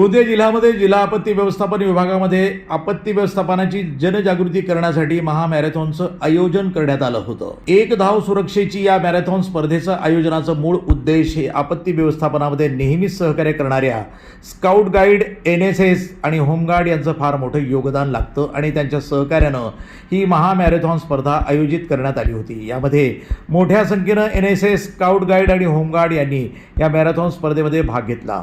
गोंदिया जिल्ह्यामध्ये जिल्हा आपत्ती व्यवस्थापन विभागामध्ये आपत्ती व्यवस्थापनाची जनजागृती करण्यासाठी महामॅरेथॉनचं आयोजन करण्यात आलं होतं. एक धाव सुरक्षेची या मॅरेथॉन स्पर्धेचं आयोजनाचं मूळ उद्देश हे आपत्ती व्यवस्थापनामध्ये नेहमीच सहकार्य करणाऱ्या scout guide N S S आणि होमगार्ड यांचं फार मोठं योगदान लागतं आणि त्यांच्या सहकार्यानं ही महामॅरेथॉन स्पर्धा आयोजित करण्यात आली होती. यामध्ये मोठ्या संख्येनं N S S scout guide आणि होमगार्ड यांनी या मॅरेथॉन स्पर्धेमध्ये भाग घेतला.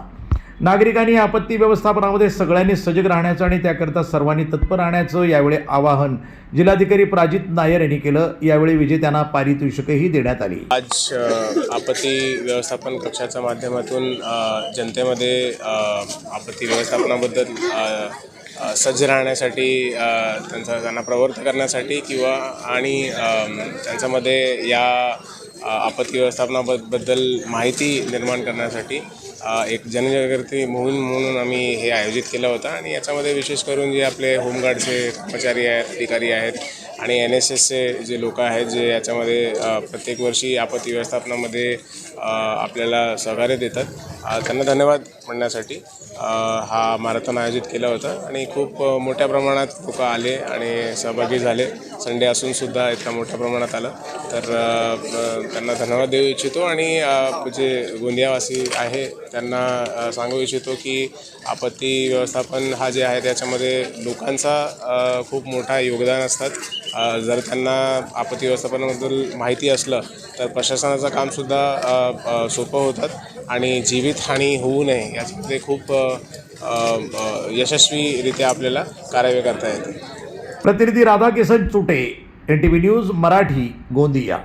नागरिकांनी आपत्ती व्यवस्थापनामध्ये सगळ्यांनी सजग राहण्याचं आणि त्याकरता सर्वांनी तत्पर राहण्याचं यावेळी आवाहन जिल्हाधिकारी प्राजित नायर यांनी केलं. यावेळी विजेत्यांना पारितोषिकही देण्यात आली. आज आपत्ती व्यवस्थापन कक्षाच्या माध्यमातून जनतेमध्ये आपत्ती व्यवस्थापनाबद्दल सज्ज राहण्यासाठी त्यांचा त्यांना प्रवृत्त करण्यासाठी किंवा आणि त्यांच्यामध्ये या आपत्ती व्यवस्थापनाबद्दल माहिती निर्माण करण्यासाठी एक जनजागृती मोहीम म्हणून आम्ही हे आयोजित केलं होतं आणि याच्यामध्ये विशेष करून जे आपले होमगार्डचे कर्मचारी आहेत अधिकारी आहेत आणि एन एस एसचे जे लोक आहेत जे याच्यामध्ये प्रत्येक वर्षी आपत्ती व्यवस्थापनामध्ये आपल्याला सहकार्य देतात. त्यांना धन्यवाद म्हणण्यासाठी हा मॅरेथॉन आयोजित केला होता आणि खूप मोठ्या प्रमाणात लोक आले आणि सहभागी झाले. संडे असूनसुद्धा इतका मोठ्या प्रमाणात आलं. तर त्यांना धन्यवाद देऊ इच्छितो आणि जे गोंदियावासी आहे त्यांना सांगू इच्छितो की आपत्ती व्यवस्थापन हा जे आहे त्याच्यामध्ये लोकांचा खूप मोठा योगदान असतात. जर त्यांना आपत्ती व्यवस्थापनाबद्दल माहिती असलं तर प्रशासनाचं कामसुद्धा सोपं होतात आणि जीवितहानी होऊ नये याच्यामध्ये खूप यशस्वीरित्या आपल्याला कार्य करता येते. प्रतिनिधी Radhakishan Chute N T V news Marathi Gondia.